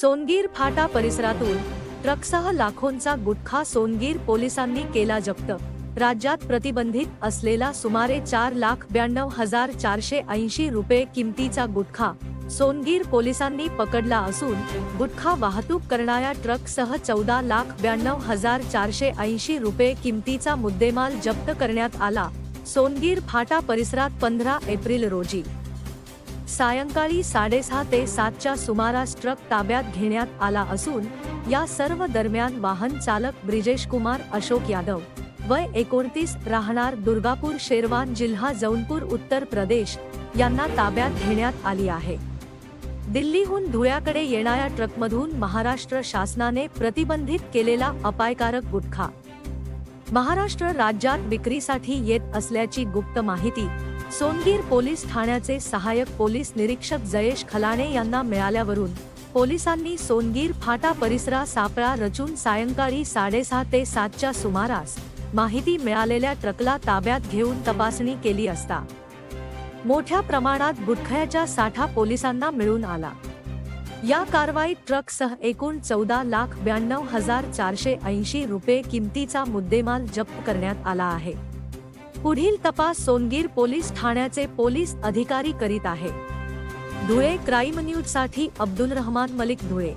सोनगीर फाटा परिसरातून ट्रकसह लाखोंचा गुटखा सोनगीर पोलिसांनी केला जप्त. राज्यात प्रतिबंधित असलेला सुमारे चार लाख ब्याण्णव हजार चारशे ऐंशी रुपये किमतीचा गुटखा सोनगीर पोलिसांनी पकडला असून गुटखा वाहतूक करणाऱ्या ट्रकसह चौदा लाख ब्याण्णव हजार चारशे ऐंशी रुपये किमतीचा मुद्देमाल जप्त करण्यात आला. सोनगीर फाटा परिसरात पंधरा एप्रिल रोजी सायंकाळी साडेसहा ते सातच्या सुमारास ट्रक ताब्यात घेण्यात आला असून या सर्व दरम्यान वाहन चालक ब्रिजेश कुमार अशोक यादव वय एकोणतीस राहणार दुर्गापूर शेरवान जिल्हा जौनपूर उत्तर प्रदेश यांना ताब्यात घेण्यात आली आहे. दिल्लीहून धुळ्याकडे येणाऱ्या ट्रकमधून महाराष्ट्र शासनाने प्रतिबंधित केलेला अपायकारक गुटखा महाराष्ट्र राज्यात विक्रीसाठी येत असल्याची गुप्त माहिती सोनगीर पोलीस ठाण्याचे सहाय्यक पोलीस निरीक्षक जयेश खलाणे यांना मिळाल्यावरून पोलिसांनी सोनगीर फाटा परिसरा सापळा रचून सायंकाळी साडेसहा ते सातच्या सुमारास माहिती मिळालेल्या ट्रकला ताब्यात घेऊन तपासणी केली असता. मोठ्या प्रमाणात गुटख्याचा साठा पोलिसांना मिळून आला. या कारवाईत ट्रकसह एकूण चौदा लाख ब्याण्णव हजार चारशे ऐंशी रुपये किमतीचा मुद्देमाल जप्त करण्यात आला आहे. पुढील तपास सोनगीर पोलीस ठाण्याचे पोलीस अधिकारी करीत आहे. धुळे क्राईम न्यूजसाठी अब्दुल रहमान मलिक धुळे.